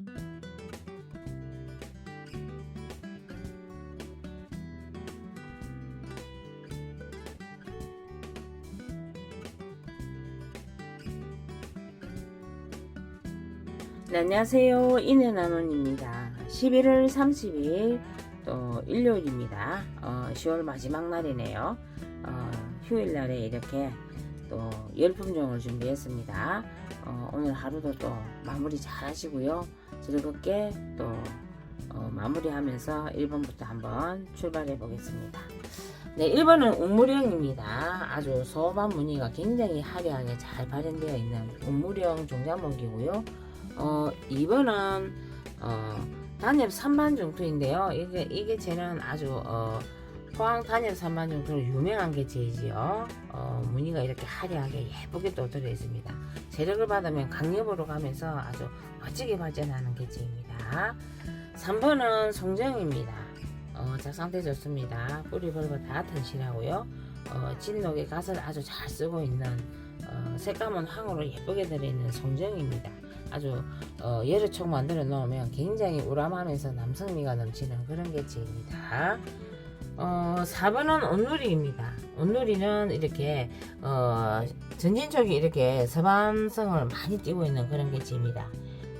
네, 안녕하세요. 이내나논입니다. 11월 30일 또 일요일입니다. 어, 10월 마지막 날이네요. 어, 휴일 날에 이렇게 또 열품종을 준비했습니다. 어, 오늘 하루도 또 마무리 잘 하시고요. 즐겁게 또 어, 마무리하면서 1번부터 한번 출발해 보겠습니다. 네, 1번은 운무령입니다. 아주 소반 무늬가 굉장히 화려하게 잘 발현되어 있는 운무령 종자목이고요. 어, 2번은 어, 단엽 3만 중투인데요. 이게 이게 쟤는 아주 어, 포항 단엽 3만 중투로 유명한 개체이지요. 어, 무늬가 이렇게 화려하게 예쁘게 또 들어 있습니다. 재력을 받으면 강력으로 가면서 아주 멋지게 발전하는 개체입니다. 3번은 송정입니다. 어, 작상태 좋습니다. 뿌리 벌벌 다 튼실하고요. 어, 진녹에 갓을 아주 잘 쓰고 있는 어, 색감은 황으로 예쁘게 들어있는 송정입니다. 아주 어, 여러 촉 만들어 놓으면 굉장히 우람하면서 남성미가 넘치는 그런 개체입니다. 어, 4번은 온누리입니다. 온누리는 이렇게 어, 전진촉이 이렇게 서반성을 많이 띠고 있는 그런 개체입니다.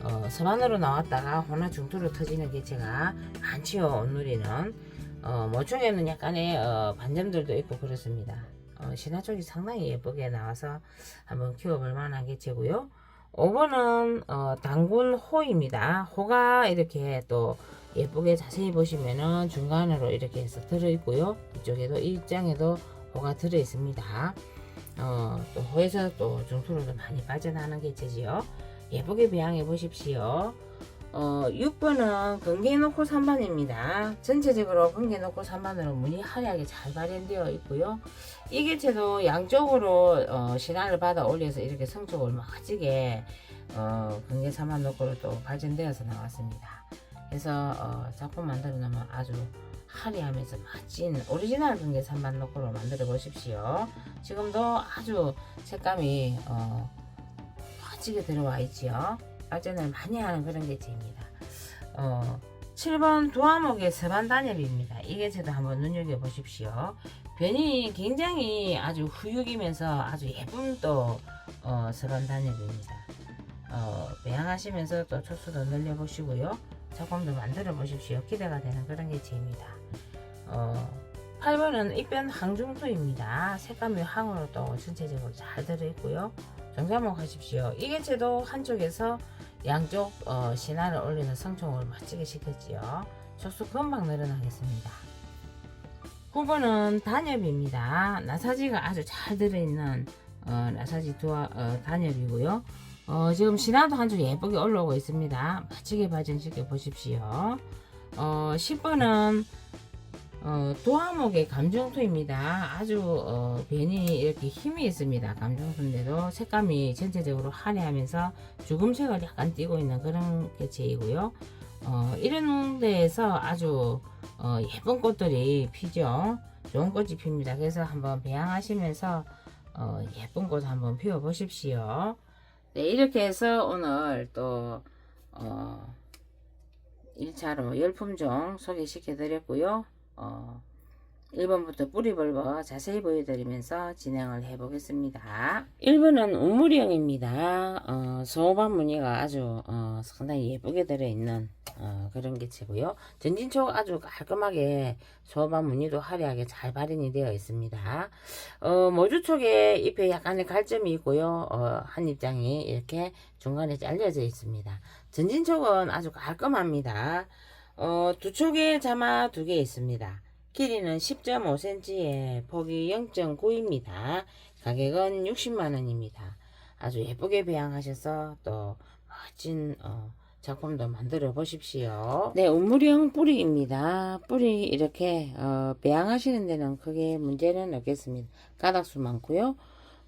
어, 서반으로 나왔다가 호나 중투로 터지는 개체가 많지요. 온누리는 어, 모촉에는 약간의 어, 반점들도 있고 그렇습니다. 어, 신화촉이 상당히 예쁘게 나와서 한번 키워볼 만한 개체고요. 5번은 어, 당군 호입니다. 호가 이렇게 또 예쁘게 자세히 보시면은 중간으로 이렇게 해서 들어있고요. 이쪽에도 이 입장에도 호가 들어있습니다. 어, 또 호에서 또 중투로도 많이 빠져나가는 개체지요. 예쁘게 배양해 보십시오. 어, 6번은 건개놓고 3반입니다. 전체적으로 건개놓고 3반으로 무늬 화려하게 잘 발현되어 있고요. 이 개체도 양쪽으로 어, 신화를 받아 올려서 이렇게 성적을 멋지게 어, 건개 3반 놓고로 또 발전되어서 나왔습니다. 그래서 어, 작품 만들어 놓으면 아주 화려하면서 멋진 오리지널 건개 3반 놓고로 만들어 보십시오. 지금도 아주 색감이 어, 멋지게 들어와 있지요. 발전을 많이 하는 그런 개체입니다. 어, 7번 두화목의 서반 단엽입니다. 이 개체도 한번 눈여겨 보십시오. 변이 굉장히 아주 후육이면서 아주 예쁜 또 어, 서반 단엽입니다. 어, 배양하시면서 또 초수도 늘려 보시고요. 작품도 만들어 보십시오. 기대가 되는 그런 개체입니다. 어, 8번은 입변 항중토입니다. 색감이 항으로 또 전체적으로 잘 들어있고요. 정자목 하십시오. 이 개체도 한쪽에서 양쪽 어, 신화를 올리는 성총을 멋지게 시켰지요. 촉수 금방 늘어나겠습니다. 9번은 단엽입니다. 나사지가 아주 잘 들어있는 어, 나사지 두화 어, 단엽이고요. 어, 지금 신화도 한쪽 예쁘게 올라오고 있습니다. 멋지게 발전시켜 보십시오. 어, 10번은 어, 도화목의 감정토입니다. 아주 어, 변이 이렇게 힘이 있습니다. 감정토인데도 색감이 전체적으로 화려하면서 주금색을 약간 띠고 있는 그런 개체이고요. 어, 이런 데에서 아주 어, 예쁜 꽃들이 피죠. 좋은 꽃이 핍니다. 그래서 한번 배양하시면서 어, 예쁜 꽃 한번 피워 보십시오. 네, 이렇게 해서 오늘 또 어, 1차로 열품종 소개시켜 드렸고요. 어, 1번부터 뿌리 벌버 자세히 보여드리면서 진행을 해 보겠습니다. 1번은 우무령입니다. 어, 소반 무늬가 아주 어, 상당히 예쁘게 들어있는 어, 그런 개체고요. 전진촉 아주 깔끔하게 소반 무늬도 화려하게 잘 발현이 되어 있습니다. 어, 모주촉에 잎에 약간의 갈점이 있고요. 어, 한 입장이 이렇게 중간에 잘려져 있습니다. 전진촉은 아주 깔끔합니다. 어, 두 촉에 자마 두 개 있습니다. 길이는 10.5cm에 폭이 0.9입니다. 가격은 60만원입니다. 아주 예쁘게 배양하셔서 또 멋진 어, 작품도 만들어 보십시오. 네, 운무령 뿌리입니다. 뿌리 이렇게 어, 배양하시는 데는 크게 문제는 없겠습니다. 가닥수 많고요.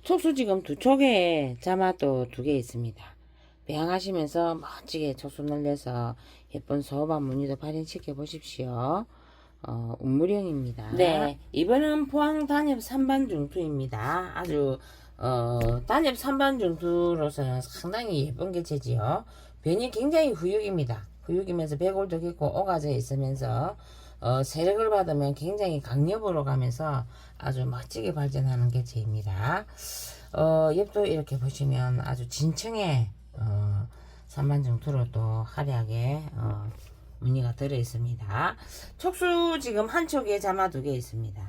촉수 지금 두 촉에 자마도 두 개 있습니다. 배양하시면서 멋지게 촉수 늘려서 예쁜 소반 무늬도 발현시켜 보십시오. 어, 운무령입니다. 네, 이번은 포항 단엽 3반 중투입니다. 아주 어, 단엽 3반 중투로서는 상당히 예쁜 개체지요. 변이 굉장히 후육입니다. 후육이면서 배골도 깊고 오가져 있으면서 어, 세력을 받으면 굉장히 강력으로 가면서 아주 멋지게 발전하는 개체입니다. 어, 옆도 이렇게 보시면 아주 진층의 어, 산만정투로 또 화려하게 어, 무늬가 들어 있습니다. 촉수 지금 한 촉에 자마 두 개 있습니다.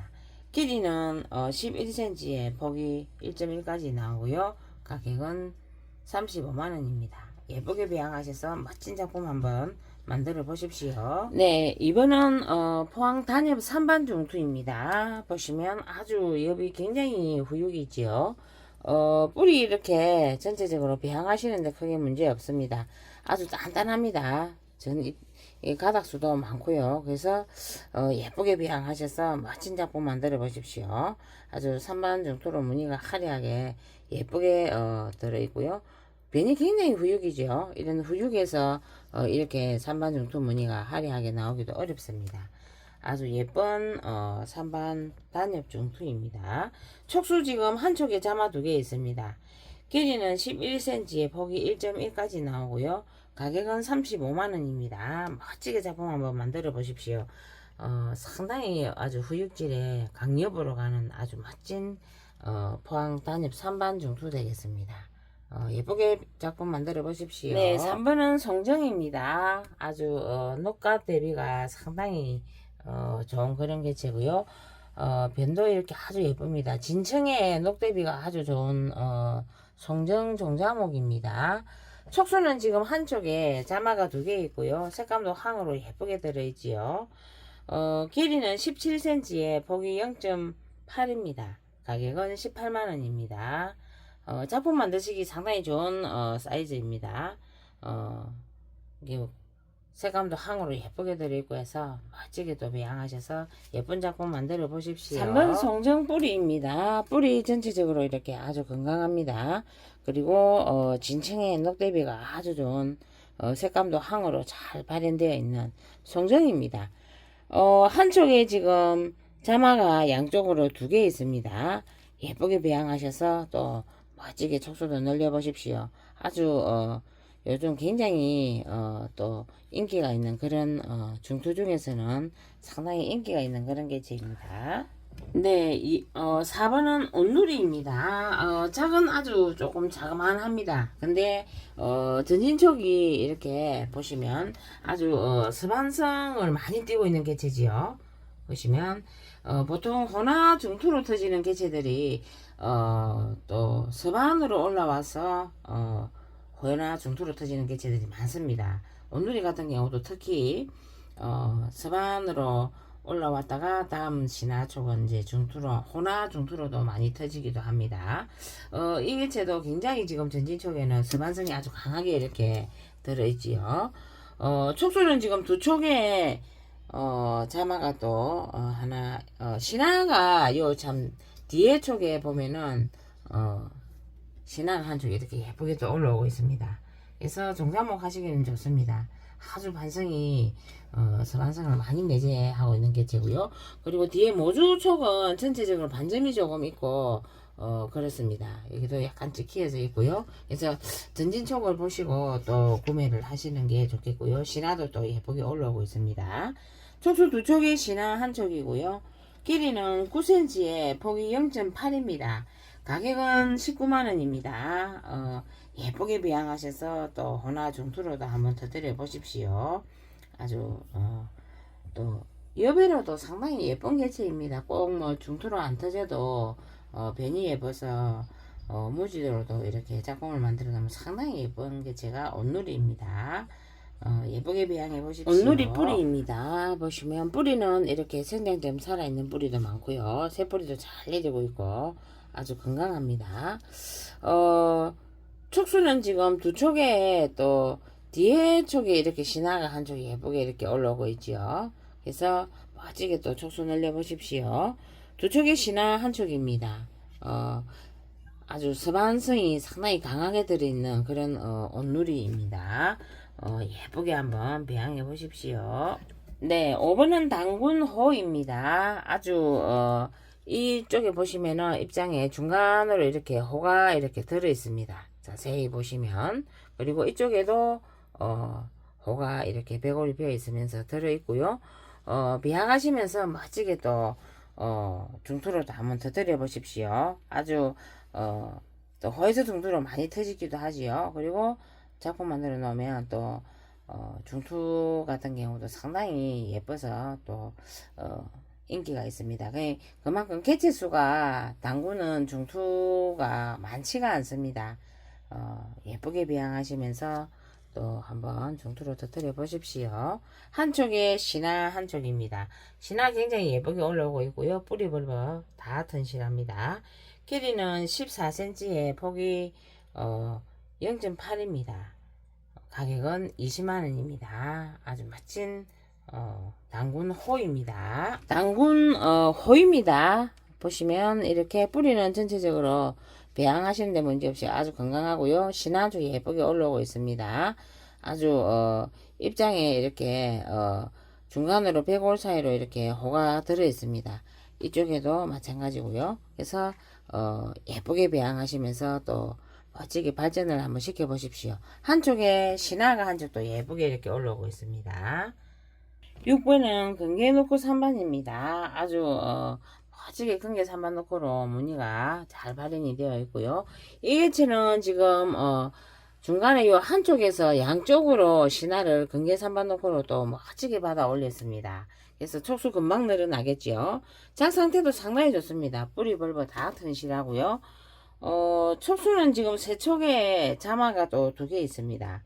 길이는 어, 11cm에 폭이 1.1까지 나오고요. 가격은 35만원입니다. 예쁘게 배양하셔서 멋진 작품 한번 만들어 보십시오. 네, 이번은 어, 포항 단엽 3반 중투입니다. 보시면 아주 엽이 굉장히 후육이지요. 어, 뿌리 이렇게 전체적으로 배양하시는데 크게 문제 없습니다. 아주 단단합니다. 전 이, 이 가닥수도 많고요. 그래서 어, 예쁘게 배양하셔서 멋진 작품 만들어 보십시오. 아주 3반 정도로 무늬가 화려하게 예쁘게 어, 들어있고요. 변이 굉장히 후육이죠. 이런 후육에서 어, 이렇게 3반 정도 무늬가 화려하게 나오기도 어렵습니다. 아주 예쁜 어, 3반 단엽 중투입니다. 촉수 지금 한 촉에 자마 두 개 있습니다. 길이는 11cm에 폭이 1.1까지 나오고요. 가격은 35만원입니다. 멋지게 작품 한번 만들어 보십시오. 어, 상당히 아주 후육질의 강엽으로 가는 아주 멋진 어, 포항 단엽 3반 중투 되겠습니다. 어, 예쁘게 작품 만들어 보십시오. 네, 3번은 송정입니다. 아주 어, 녹가 대비가 상당히 어, 좋은 그런 개체고요. 어, 변도 이렇게 아주 예쁩니다. 진층의 녹대비가 아주 좋은 어, 송정 종자목입니다. 촉수는 지금 한쪽에 자마가 두 개 있고요. 색감도 항으로 예쁘게 들어있지요. 어, 길이는 17cm에 폭이 0.8입니다. 가격은 18만원입니다. 어, 작품 만드시기 상당히 좋은 어, 사이즈입니다. 어, 이게 색감도 항으로 예쁘게 들어있고 해서 멋지게 또 배양하셔서 예쁜 작품 만들어 보십시오. 3번 송정 뿌리입니다. 뿌리 전체적으로 이렇게 아주 건강합니다. 그리고 어, 진층의 녹대비가 아주 좋은 어, 색감도 항으로 잘 발현되어 있는 송정입니다. 어, 한쪽에 지금 자마가 양쪽으로 두 개 있습니다. 예쁘게 배양하셔서 또 멋지게 촉수도 늘려 보십시오. 아주 어, 요즘 굉장히 어, 또 인기가 있는 그런 어, 중투 중에서는 상당히 인기가 있는 그런 개체입니다. 네, 이, 어, 4번은 온누리입니다. 어, 작은 아주 조금 자그만합니다. 근데, 어, 전진촉이 이렇게 보시면 아주, 어, 서반성을 많이 띄고 있는 개체지요. 보시면, 어, 보통 호나 중투로 터지는 개체들이, 어, 또 서반으로 올라와서, 어, 호나 중투로 터지는 개체들이 많습니다. 온누리 같은 경우도 특히, 어, 서반으로 올라왔다가 다음 신화촉은 이제 중투로 호나 중투로도 많이 터지기도 합니다. 어, 이 개체도 굉장히 지금 전진촉에는 서반성이 아주 강하게 이렇게 들어있지요. 어, 촉수는 지금 두 촉에 어, 자마가 또 어, 하나 어, 신화가 요 참 뒤에 촉에 보면은 어, 신화가 한쪽 이렇게 예쁘게 또 올라오고 있습니다. 그래서 종자목 하시기는 좋습니다. 아주 반성이 어, 서반성을 많이 내재하고 있는 개체고요. 그리고 뒤에 모주촉은 전체적으로 반점이 조금 있고 어, 그렇습니다. 여기도 약간 찍히어져 있고요. 그래서 전진촉을 보시고 또 구매를 하시는 게 좋겠고요. 신화도 또 예쁘게 올라오고 있습니다. 촉수 두 촉에 신화 한 촉이고요. 길이는 9cm에 폭이 0.8입니다. 가격은 19만원입니다. 어, 예쁘게 배양하셔서 또 호나 중투로도 한번 터뜨려 보십시오. 아주 어, 또 여배로도 상당히 예쁜 개체입니다. 꼭 뭐 중투로 안 터져도 어, 변이 예뻐서 어, 무지로도 이렇게 작품을 만들어 놓으면 상당히 예쁜 개체가 온누리입니다. 어, 예쁘게 배양해 보십시오. 온누리 뿌리입니다. 보시면 뿌리는 이렇게 생장점 살아있는 뿌리도 많고요. 새 뿌리도 잘 내리고 있고 아주 건강합니다. 어, 촉수는 지금 두 촉에 또 뒤에 촉에 이렇게 신화가 한 촉이 예쁘게 이렇게 올라오고 있죠. 그래서 멋지게 또 촉수 늘려 보십시오. 두 촉에 신화 한 촉입니다. 어, 아주 서반성이 상당히 강하게 들어있는 그런 어, 온누리입니다. 어, 예쁘게 한번 배양해 보십시오. 네, 5번은 당군 호입니다. 아주 어, 이쪽에 보시면은 입장에 중간으로 이렇게 호가 이렇게 들어 있습니다. 자세히 보시면 그리고 이쪽에도 어, 호가 이렇게 배골이 비어 있으면서 들어 있고요. 어, 비양하시면서 멋지게 또 어, 중투로 도 한번 터뜨려 보십시오. 아주 어, 또 호에서 중투로 많이 터지기도 하지요. 그리고 작품 만들어 놓으면 또 어, 중투 같은 경우도 상당히 예뻐서 또 어, 인기가 있습니다. 그- 그만큼 개체수가 당구는 중투가 많지가 않습니다. 어, 예쁘게 비양하시면서 또 한번 중투로 터뜨려 보십시오. 한쪽에 신화 한쪽입니다. 신화 굉장히 예쁘게 올라오고 있고요. 뿌리 벌버 다 튼실합니다. 길이는 14cm에 폭이 어, 0.8입니다. 가격은 20만원입니다. 아주 멋진 어, 당군 호입니다. 당군 어, 호입니다. 보시면 이렇게 뿌리는 전체적으로 배양하시는데 문제없이 아주 건강하고요. 신아주 예쁘게 올라오고 있습니다. 아주 어, 입장에 이렇게 어, 중간으로 배골 사이로 이렇게 호가 들어 있습니다. 이쪽에도 마찬가지고요. 그래서 어, 예쁘게 배양하시면서 또 멋지게 발전을 한번 시켜 보십시오. 한쪽에 신화가 한쪽도 예쁘게 이렇게 올라오고 있습니다. 6번은 근개 놓고 3반입니다. 아주 어, 멋지게 근개 3반 놓고로 무늬가 잘 발현이 되어 있고요. 이 개체는 지금 어, 중간에 요 한쪽에서 양쪽으로 신화를 근개 3반 놓고로 또 멋지게 받아 올렸습니다. 그래서 촉수 금방 늘어나겠죠. 장 상태도 상당히 좋습니다. 뿌리 벌버 다 튼실하고요. 어, 촉수는 지금 세 촉에 자마가 또 두 개 있습니다.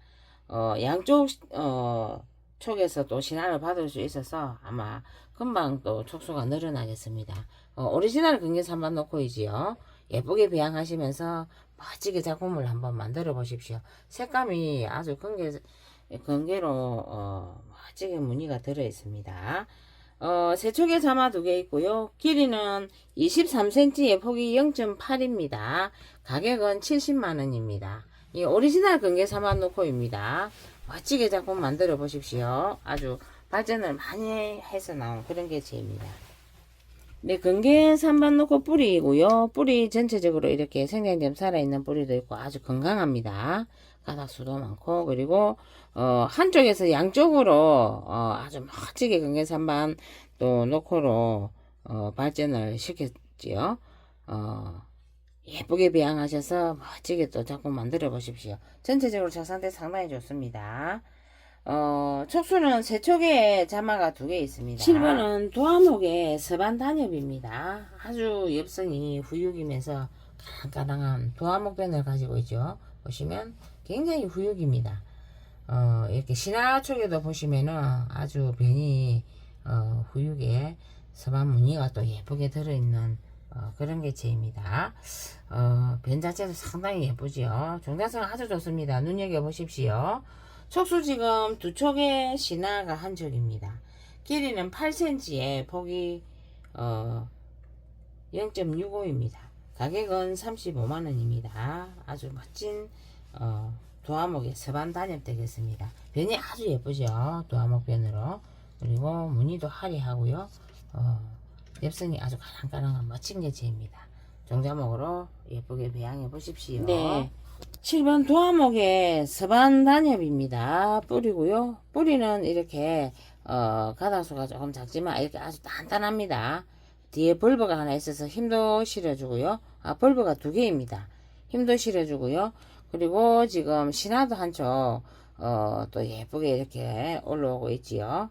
어, 양쪽, 어, 촉에서 또 신화를 받을 수 있어서 아마 금방 또 촉수가 늘어나겠습니다. 어, 오리지널 3반 놓고이지요. 예쁘게 배양하시면서 멋지게 작품을 한번 만들어 보십시오. 색감이 아주 근개, 근개로, 어, 멋지게 무늬가 들어 있습니다. 어, 세촉에 자마 두 개 있고요. 길이는 23cm에 폭이 0.8입니다. 가격은 70만원입니다. 이 오리지널 3만 놓고입니다. 멋지게 작품 만들어 보십시오. 아주 발전을 많이 해서 나온 그런 개체입니다. 네, 근개 3반 놓고 뿌리이고요. 뿌리 전체적으로 이렇게 생장점 살아있는 뿌리도 있고 아주 건강합니다. 가닥수도 많고 그리고 어, 한쪽에서 양쪽으로 어, 아주 멋지게 근개 3반 또 놓고로 어, 발전을 시켰지요. 어, 예쁘게 배양하셔서 멋지게 또 작품 만들어 보십시오. 전체적으로 자상대 상당히 좋습니다. 어, 촉수는 세 촉에 자마가 두 개 있습니다. 7번은 도화목의 서반 단엽입니다. 아주 엽성이 후육이면서 까랑까랑한 도화목 변을 가지고 있죠. 보시면 굉장히 후육입니다. 어, 이렇게 신화 쪽에도 보시면은 아주 변이 어, 후육에 서반 무늬가 또 예쁘게 들어있는 어, 그런 개체입니다. 어, 변 자체도 상당히 예쁘지요. 종자성 아주 좋습니다. 눈여겨보십시오. 촉수 지금 두 촉의 신화가 한 촉입니다. 길이는 8cm에 폭이 어, 0.65입니다. 가격은 35만원입니다. 아주 멋진 어, 도화목의 서반 단엽 되겠습니다. 변이 아주 예쁘죠. 도화목 변으로. 그리고 무늬도 화려하고요. 어, 엽성이 아주 가랑가랑한 멋진 개체입니다. 종자목으로 예쁘게 배양해 보십시오. 네. 7번 도화목의 서반 단엽입니다. 뿌리고요. 뿌리는 이렇게 어, 가닥수가 조금 작지만 이렇게 아주 단단합니다. 뒤에 벌버가 하나 있어서 힘도 실어주고요. 아, 벌버가 두 개입니다. 힘도 실어주고요. 그리고 지금 신화도 한쪽 어, 또 예쁘게 이렇게 올라오고 있지요.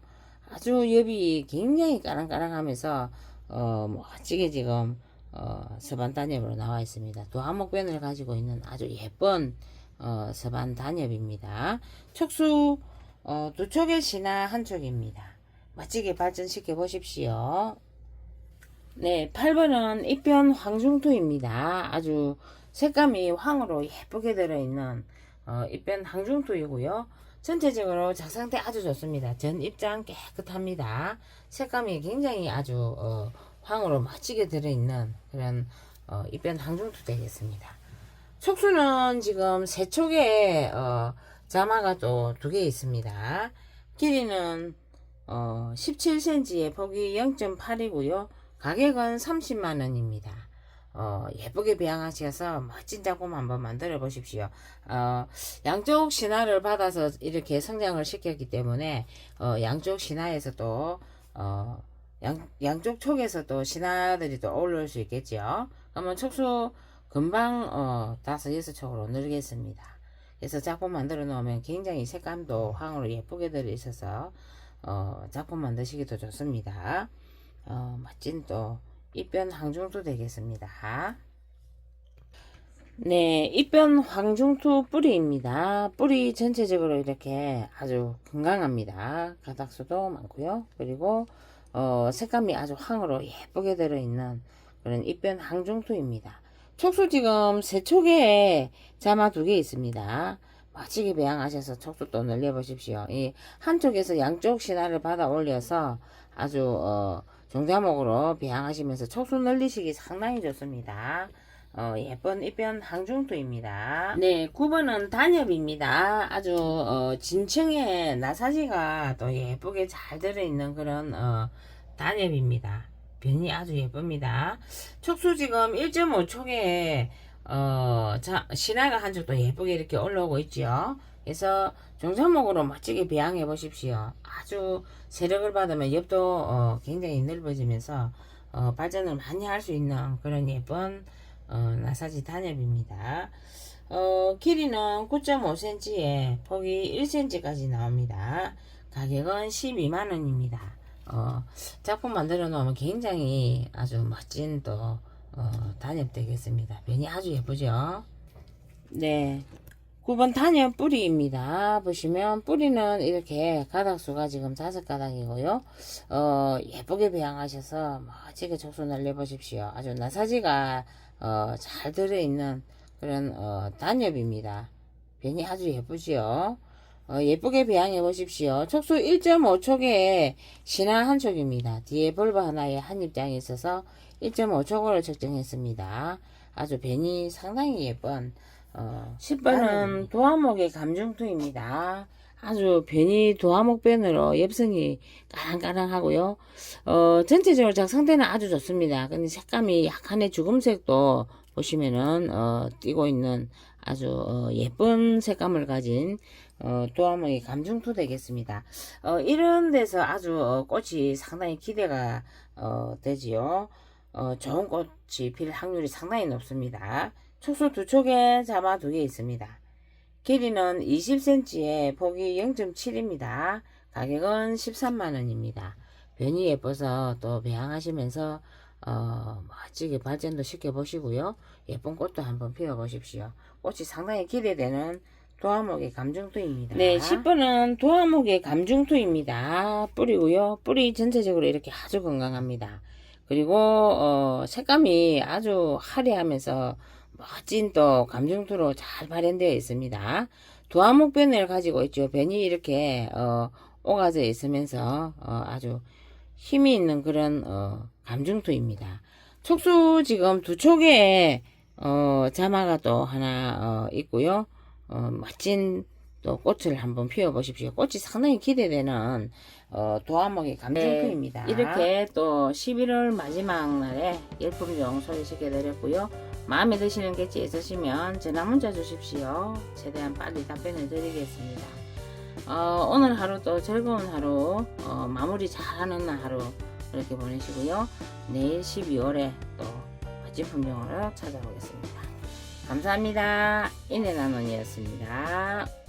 아주 엽이 굉장히 까랑까랑하면서 어, 멋지게 지금 어, 서반 단엽으로 나와 있습니다. 도화목변을 가지고 있는 아주 예쁜 어, 서반 단엽입니다. 촉수 어, 두 촉의 신화 한 촉입니다. 멋지게 발전시켜 보십시오. 네, 8번은 입변 황중토입니다. 아주 색감이 황으로 예쁘게 들어있는 어, 입변 황중토이고요. 전체적으로 작상태 아주 좋습니다. 전 입장 깨끗합니다. 색감이 굉장히 아주 어, 황으로 멋지게 들어있는 그런 어, 입변 황중토 되겠습니다. 촉수는 지금 세 촉에 어, 자마가 또 두 개 있습니다. 길이는 어, 17cm에 폭이 0.8이고요. 가격은 30만원입니다. 어, 예쁘게 배양하셔서 멋진 작품 한번 만들어 보십시오. 어, 양쪽 신화를 받아서 이렇게 성장을 시켰기 때문에 어, 양쪽 신화에서도 어, 양, 양쪽 촉에서도 신화들이 또 어울릴 수 있겠죠. 그러면 촉수 금방 어, 다섯 여섯 촉으로 늘리겠습니다. 그래서 작품 만들어 놓으면 굉장히 색감도 황으로 예쁘게 들어 있어서 어, 작품 만드시기도 좋습니다. 어, 멋진 또 입변 항중투 되겠습니다. 네, 입변 황중투 뿌리입니다. 뿌리 전체적으로 이렇게 아주 건강합니다. 가닥수도 많고요. 그리고 어, 색감이 아주 황으로 예쁘게 들어있는 그런 입변 항중투입니다. 촉수 지금 세 촉에 자마 두 개 있습니다. 멋지게 배양하셔서 촉수 또 늘려보십시오. 이 한쪽에서 양쪽 신화를 받아 올려서 아주 어, 종자목으로 배양하시면서 촉수 늘리시기 상당히 좋습니다. 어, 예쁜 입변 항중투입니다. 네, 9번은 단엽입니다. 아주 어, 진층에 나사지가 또 예쁘게 잘 들어있는 그런 어, 단엽입니다. 변이 아주 예쁩니다. 촉수 지금 1.5촉에 어, 자, 신화가 한쪽도 예쁘게 이렇게 올라오고 있죠. 그래서 종자목으로 멋지게 배양해 보십시오. 아주 세력을 받으면 옆도 어, 굉장히 넓어지면서 어, 발전을 많이 할 수 있는 그런 예쁜 어, 나사지 단엽입니다. 어, 길이는 9.5cm에 폭이 1cm까지 나옵니다. 가격은 12만원입니다. 어, 작품 만들어 놓으면 굉장히 아주 멋진 또 어, 단엽 되겠습니다. 변이 아주 예쁘죠? 네. 9번 단엽 뿌리입니다. 보시면 뿌리는 이렇게 가닥수가 지금 다섯 가닥이고요. 어, 예쁘게 배양하셔서 멋지게 촉수 날려보십시오. 아주 나사지가 어, 잘 들어있는 그런 어, 단엽입니다. 변이 아주 예쁘지요. 어, 예쁘게 배양해 보십시오. 촉수 1.5촉에 신화 한 촉입니다. 뒤에 볼버 하나에 한 입장이 있어서 1.5촉으로 측정했습니다. 아주 변이 상당히 예쁜 어, 10번은 도화목의 감중투입니다. 아주 변이 도화목변으로 엽성이 까랑까랑하고요. 어, 전체적으로 작성대는 아주 좋습니다. 근데 색감이 약간의 주금색도 보시면은 어, 띄고 있는 아주 어, 예쁜 색감을 가진 어, 도화목의 감중투 되겠습니다. 어, 이런 데서 아주 어, 꽃이 상당히 기대가 어, 되지요. 어, 좋은 꽃이 필 확률이 상당히 높습니다. 촉수 두 촉에 자마 두 개 있습니다. 길이는 20cm에 폭이 0.7입니다. 가격은 13만원입니다. 변이 예뻐서 또 배양하시면서 어, 멋지게 발전도 시켜보시고요. 예쁜 꽃도 한번 피워보십시오. 꽃이 상당히 기대되는 도화목의 감중투입니다. 네, 10번은 도화목의 감중투입니다. 뿌리고요. 뿌리 전체적으로 이렇게 아주 건강합니다. 그리고 어, 색감이 아주 화려하면서 멋진 또 감중투로 잘 발현되어 있습니다. 도화목 변을 가지고 있죠. 변이 이렇게 어, 오가져 있으면서 어, 아주 힘이 있는 그런 어, 감중투입니다. 촉수 지금 두 촉에 어, 자마가 또 하나 어, 있고요. 어, 멋진 또 꽃을 한번 피워 보십시오. 꽃이 상당히 기대되는 어, 도화목의 감중투입니다. 네, 이렇게 또 11월 마지막 날에 열품종 소개시켜 드렸고요. 마음에 드시는 개체 있으시면 전화 문자 주십시오. 최대한 빨리 답변을 드리겠습니다. 어, 오늘 하루 또 즐거운 하루 어, 마무리 잘하는 하루 그렇게 보내시고요. 내일 12월에 또 멋진 품종으로 찾아오겠습니다. 감사합니다. 인해나논이었습니다.